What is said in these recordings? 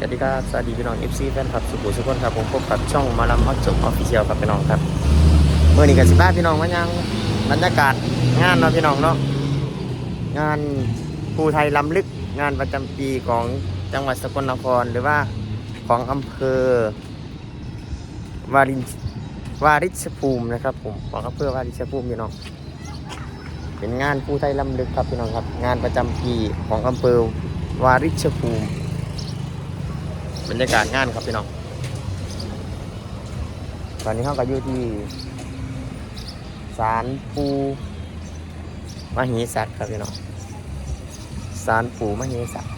สวัสดีครับ สวัสดีพี่น้อง FC แฟนคลับสุขุมสุขคนครับ ผมพบกับช่องมาลำฮอตจบออฟฟิเชียลครับพี่น้องครับ เมื่อนี้กับสิบ้าพี่น้องมายังบรรยากาศงานเนาะพี่น้องเนาะ งานภูไทยลำลึกงานประจำปีของจังหวัดสกลนครหรือว่าของอำเภอวารินวาริชภูมินะครับผมของอำเภอวาริชภูมิพี่น้อง เป็นงานภูไทยลำลึกครับพี่น้องครับ งานประจำปีของอำเภอวาริชภูมิ บรรยากาศงานครับพี่น้อง ตอนนี้เขาก็อยู่ที่ศาลปูมหีสัตว์ครับพี่น้องศาลปูมหีสัตว์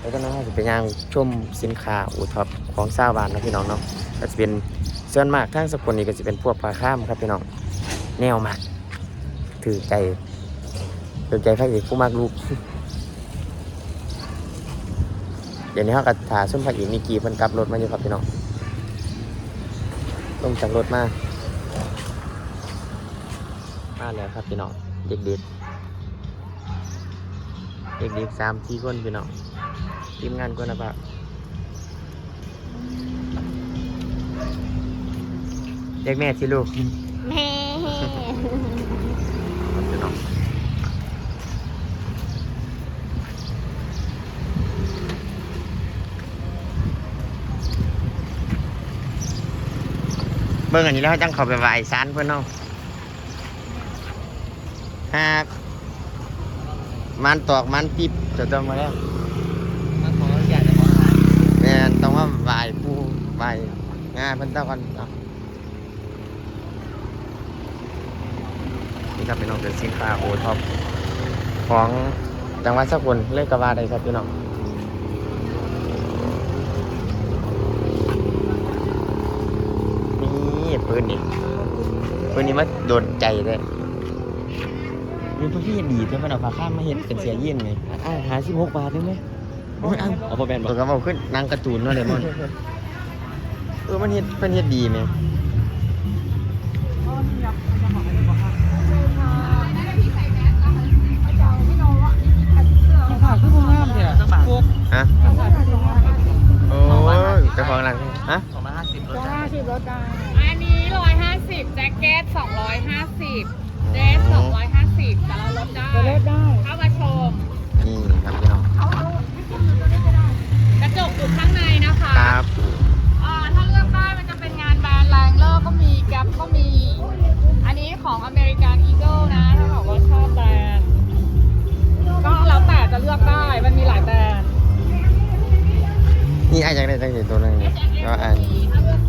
แล้วก็น้องจะเป็นย่างชมสินค้าอูท็อปของซาวบานนะพี่น้องเนาะก็จะเป็นส่วนมากทั้งสกุลนี้ก็จะเป็นพวกปลาข้ามครับพี่น้อง แนวมากถือใจถือใจพระเอกผู้มากลูก เดี๋ยวนี้เขาก็ถาซุ่มพระเอกมีกีเพิ่นกลับรถมาอยู่ครับพี่น้องลงจากรถมามาแล้วครับพี่น้องเด็กๆเด็กๆสามสี่คนพี่น้องทีมงานกุณภาพเรียกแม่สิลูกแม่ครับพี่น้อง บิ่งอันนี้แล้วจังเขาไปไหว้ศาลเพื่อนเนาะหากมันตอกมันปิบจะต้องมาแล้วมาขออยากจะขอทานแม่นต้องว่าไหว้ผู้ไหว้งานเพิ่นเต้ากันเนาะนี่ครับพี่น้องเป็นสินค้าโอท็อปของจังหวัดสกลเลยกว่าได้ครับพี่น้อง นี่ปืนนี่ปืนนี้มาโดนใจเลยมีพวกที่ดีเท่ากันเอาผ้าข้ามมาเห็นเป็นเสียยิ่นไงอ่าหาสิบหกบาทได้ไหมโอ้ยอันเอาพอแบนบอตัวกกระเป๋าขึ้นนางการ์ตูนเนาะเลมอนเออมันเฮ็ดมันเฮ็ดดีไหมข่าวคือพวกงามเนี่ยสักบาทพวกฮะโอ้ยเจ้าของร้านฮะสองร้อยห้าสิบรถห้าสิบรถได้อันนี้150 แจ็คเก็ต250เดรส250แต่เราลดได้จะเล็กได้เข้ามาชม นี่ครับพี่น้องกระจกอยู่ข้างในนะคะครับ อ่าถ้าเลือกได้มันจะเป็นงานแบรนด์แรงเลอร์ก็มีแก p ก็มี อันนี้ของอเมริกันอีเกิลนะ ถ้าบอกว่าชอบแบรนด์ก็แล้วแต่จะเลือกได้ มันมีหลายแบรนด์นี่ไอ้จากได้จังสีตัวหนึงนี่ก็อัน ถ้าเลือก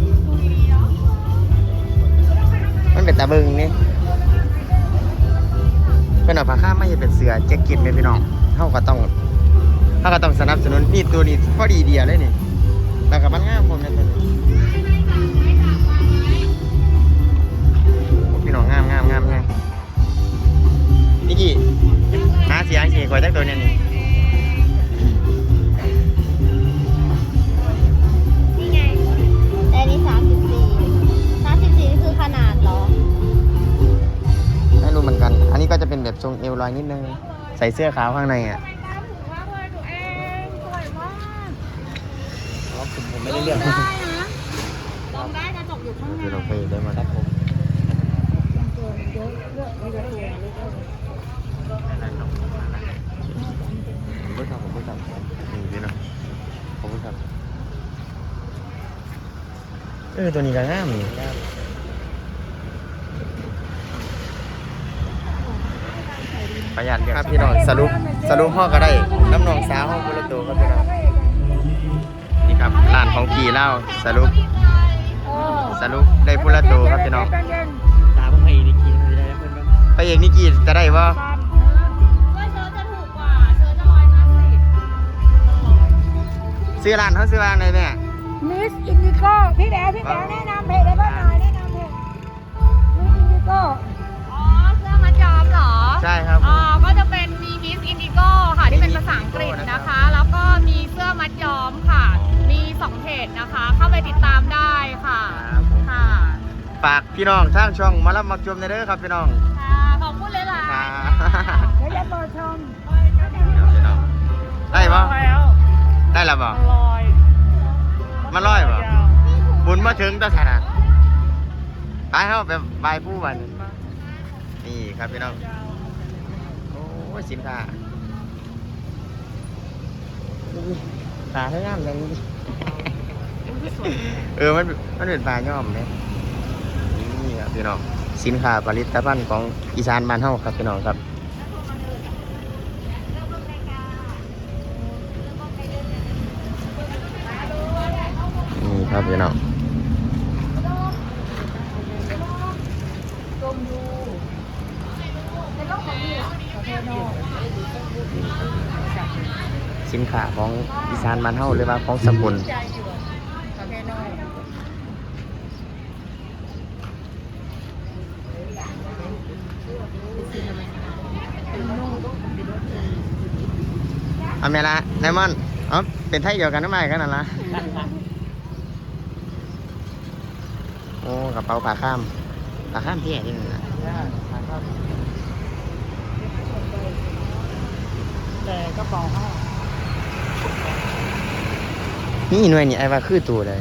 ตาเบิงนี่เป็นเอาผ้าข้ามมาเฮ็ดเป็นเสือแจ็คเก็ตไหมพี่น้องเฮาก็ต้องเฮาก็ต้องสนับสนุนพี่ตัวนี้พอดีเดียเลยนี่แล้วก็มันง่ามผมเนี่ยตัวนี้โอ้พี่น้องงามงามงามงามนี่กี่หาเสียงสิขอจักตัวเนี่ยนี่ แบบทรงเอวลอยนิดนึง ใส่เสื้อขาวข้างในอะไม่กล้าถือมากเลยตัวเองสวยมากผมผมไม่ได้เลือกได้นะลองได้กระจกอยู่ข้างในที่เราไปได้มาครับผมผมไม่ทำผมไม่ทำนี่พี่น้องผมไม่ทำเออตัวนี้ก็งามนี่ ประหยัดครับพี่น้องสรุปสรุปห้อก็ได้น้ำนองสาวห้องกุลตัวครับพี่น้องนี่ครับร้านของพี่เล่าสรุปสรุปได้พุละตัวครับพี่น้องตามพวกไอ้นี่กินไม่ได้เพื่อนบ้างไปเอกนี่กี่จะได้บ่ว่าเชิญจะถูกกว่าเชิญจะร้อยห้าสิบซื้อร้านเขาซื้อร้านไหนแม่มิสอินดิโก้พี่แดงพี่แดงแนะนำเพจได้บ้างหน่อยแนะนำเพจมิสอินดิโก้ ใช่ครับอ๋อก็จะเป็นมีมิสอินดิโก้ค่ะที่เป็นภาษาอังกฤษนะคะ แล้วก็มีเสื้อมัดย้อมค่ะ มีสองเพจนะคะ เข้าไปติดตามได้ค่ะครับผม ค่ะฝากพี่น้องทางช่องมารับมักจมในเด้อครับพี่น้อง ค่ะขอบคุณเลยล่ะครับเดี๋ยวจะเปิดชมพี่น้องได้ปบ่แล้วได้แล้วบ่มันลอยมันร้อยบ่ยาวบุญมาถึงตัวฉันอะไปเฮาไปบายผู้บัดนนี่ครับพี่น้อง ยาวโอ้ยสินค้าปลาเท่าน้ำเลยนี่เออ มัน มันเป็นปลาย่อมเลยนี่ครับพี่น้อง สินค้าผลิตภัณฑ์ของอีสานบ้านเฮาครับพี่น้องครับนี่ครับพี่น้อง สินค้าของอีสานบ้านเฮาหรือว่าของสกุลใจอะเภทนอกเอาแม่ละไดมอนด์อ๋อเป็นไทยเดียวกันทำไมกันนั่นละโอ้กระเป๋าผ้าข้ามผ้าข้ามพี่นี่นะแต่กระเป๋าห้า นี่หน่วยนี่ไอ้ว่าคือตัวเลย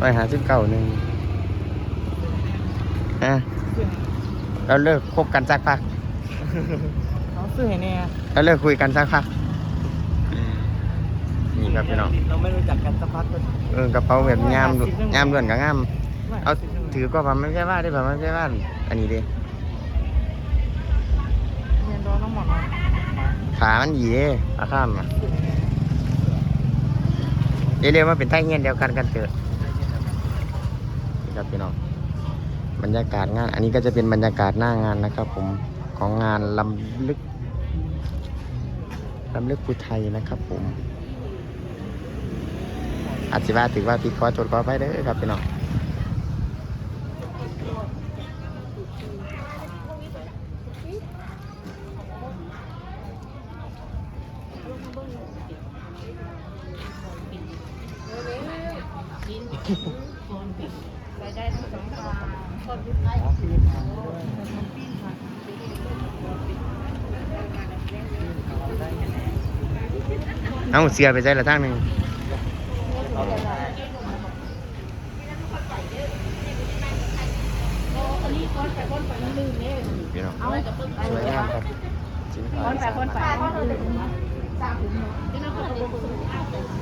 ร้อยหาสิบเก้าหนึ่งอะเราเลิกคบกันสักพักเขาซื้อให้เนี่ยเราเลิกคุยกันสักพักนี่ครับพี่น้องเราไม่รู้จักกันสักพักก็เออกระเป๋าแบบงามดุงามด่วนกับงาม เอาถือก็ว่าไม่ใช่ว่าได้แบบไม่ใช่ว่าอันนี้ดิเรียนโดนน้ำหมดนะขามันดีเด้ขาข้ามอะ เรียกว่าเป็นไทยเงี้ยเดียวกันกันเถอะนี่ครับพี่น้องบรรยากาศงาน อันนี้ก็จะเป็นบรรยากาศหน้างานนะครับผมของงานลำลึกลำลึกภูไทยนะครับผมอาจจะว่าถือว่าติดขอโทษขอไปเด้อครับพี่น้อง ไปได้ทั้งสองฝั่งเอาเสียไปใจละทางหนึ่งพี่น้องสวยงามครับสินค้าคนแต่คนแต่คนอื่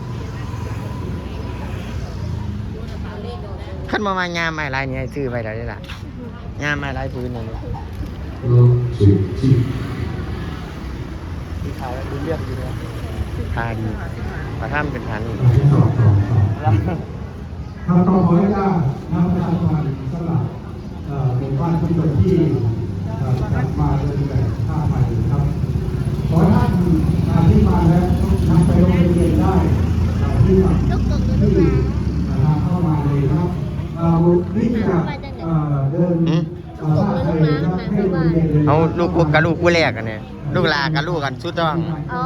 น ขั้นมามางามไม้ลายนี่ให้ซื้อไปได้ล่ะงามไม้ลายพื้นนี่สีขาวแล้วดูเลือกอยู่เลยทาดีมาท่ามเป็นพันครับต้องขออนุญาตนำประชาชนสำหรับเอ่อหมู่บ้านชุมชนที่เอ่อจัดมาเดินแบบท่าไปครับ ขอให้ท่านอ่าที่มาแล้วนำไปโรงเรียนได้อ่าที่มาที่ เอ่อนี่จะเอ่อเดินอืมเอ่อลาดไปครับให้โรงเรียนเลยเอาลูกกูกับลูกกูแรกกันเนี่ยลูกลากับลูกกันชุดต้องอ๋อ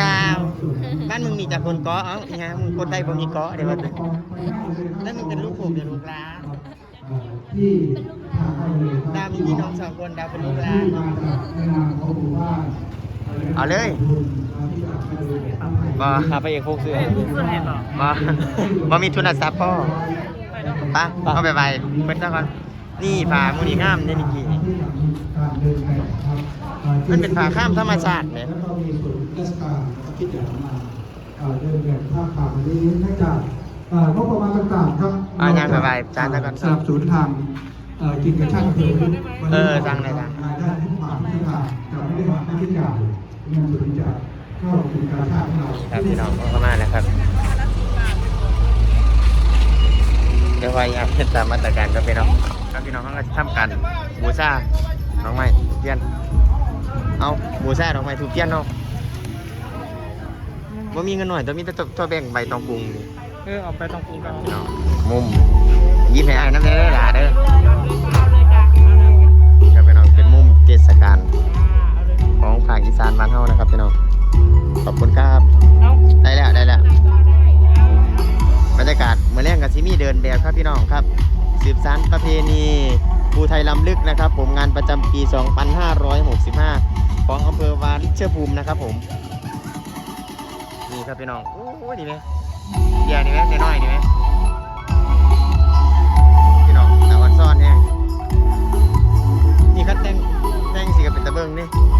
ดาวบ้านมึงมีแต่คนเกาะเอ้าอีหยังมึงคนใดบ่มีเกาะเดี๋ยวว่าแต่แล้วมึงเป็นลูกผมเดี๋ยวลูกลาที่ทางเข้าเลยครับดาวมีพี่น้องสองคนดาวเป็นลูกลา เอาเลยบ่หาไปเอกพวกเสื้อบ่บ่มีทุนทรัพย์พ่อไปเอาไปไปเพิ่นซะก่อนนี่ผามูนี่งามเด้นี่กี่มันเป็นผาข้ามธรรมชาติเนี่ยแล้วก็มีศูนย์ราชการที่จัดมาเอ่อเดินแบบภาพข่าววันนี้เนื่องจากเอ่องบประมาณต่างๆครับอะยังไปไปจานซะก่อนสนับสนุนทางเอ่อกินกับช่างเพื่อเออสั่งเลยสั่งรายได้ที่ผ่านที่ทางจะไม่ได้ผ่านค่าใช้จ่าย เงินส่วนที่จะเข้าถึงการชาติของเราครับพี่น้องเข้ามาแล้วครับเดี๋ยวพยายาเฮ็ดตามมาตรการครับพี่น้องครับพี่น้องเขาก็ทำการบูชาดอกไม้ถูกเทียน เอาบูชาดอกไม้ถูกเทียนเนาะว่ามีเงินหน่อยแต่มีแต่ตัวแบ่งใบตองกรุงนี่เออเอาไปตรงกูกันพี่น้องมุมยิ้มให้อายน้ำเด้อหล่ะเด้อเอาเลยจ้ะเอาเลยครับพี่น้องเป็นมุมเทศกาลเอาเลย ของภาคอีสานบ้านเฮานะครับพี่น้องขอบคุณครับเอาได้แล้วได้แล้วก็ได้เอาเอาบรรยากาศเมื่อแรงกับซิมีเดินแบบครับพี่น้องครับ สืบสานประเพณีภูไทยลำลึกนะครับ ผมงานประจำปี 2565 ของอำเภอชภูมินะครับผมนี่ครับพี่น้องโอ้ยนี่ไหมเบียร์นี่ไหมน้อยๆนี่ไหมพี่น้องแต่วันซ่อนแน่นี่ครับแต่งแต่งสีกับเป็นตะเบิงนี่นี่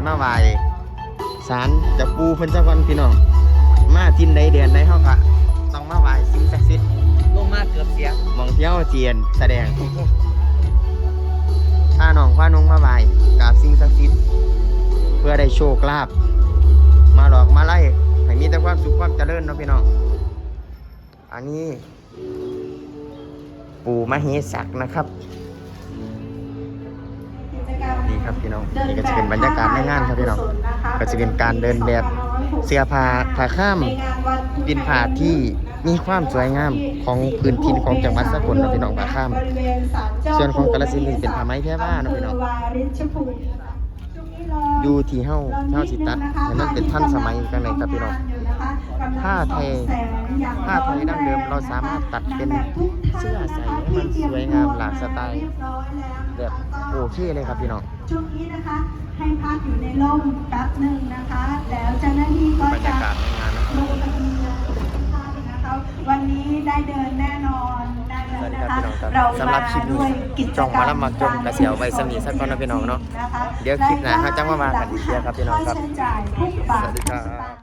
สีมาไหวายสารจะปูเพิ่นจังวันพี่น้องมาทินใดเดือนใดเฮากะต้องมาไหว้สิ่งศักดิ์สิทธิ์ลงมาเกือบเสียหมองเที่ยวเจียนแสดงถ้าน้องพาน้องมาไหว้กราบสิ่งศักดิ์สิทธิ์เพื่อได้โชคลาภมาหลอกมาไล่ให้มีแต่ความสุขความเจริญเนาะพี่น้องอันนี้ ปู่มเหสักนะครับนี่ ครับพี่น้องนี่ก็จะเป็นบรรยากาศในงานครับพี่น้องก็จะเป็นการเดินแบบเสื้อผ้าผ้าข้ามเป็นผ้าที่มีความสวยงามของพื้นที่ของจังหวัดสกลเนาะพี่น้องผ้าข้าม ส่วนของกาฬสินธุ์นี่เป็นผ้าไหมแท้ว่าเนาะพี่น้องอยู่ที่เฮาเฮาสิตัดให้มันเป็นทันสมัยกันเลยครับพี่น้องผ้าไทยผ้าไทยดั้งเดิมเราสามารถตัดเป็นเสื้อใส่ให้มันสวยงามหลากสไตล์ แบบโอเคเลยครับพี่น้อง ช่วงนี้นะคะ ให้พักอยู่ในร่มแป๊บหนึ่งนะคะ แล้วเจ้าหน้าที่ก็บรรจะยากาศในงานนะ ลงทะเบียนทุกท่านนะคะวันนี้ได้เดินแน่นอนได้เลสวัยสดีนะครัคะบพี่น้องครับเราสำหรับคลิปนี้ด้วยกิจจ้องกรรมาแล้วมาจมกระเสียวไว้สนิทสักก่อนนะพี่น้องเนาะนะคะเดี๋ยวคลิปหน้าเขาจะมาว่ากันอีกเด้อครับพี่น้องครับค่าใช้จ่ายทุกบาทสวัสดีครับทุกสตางค์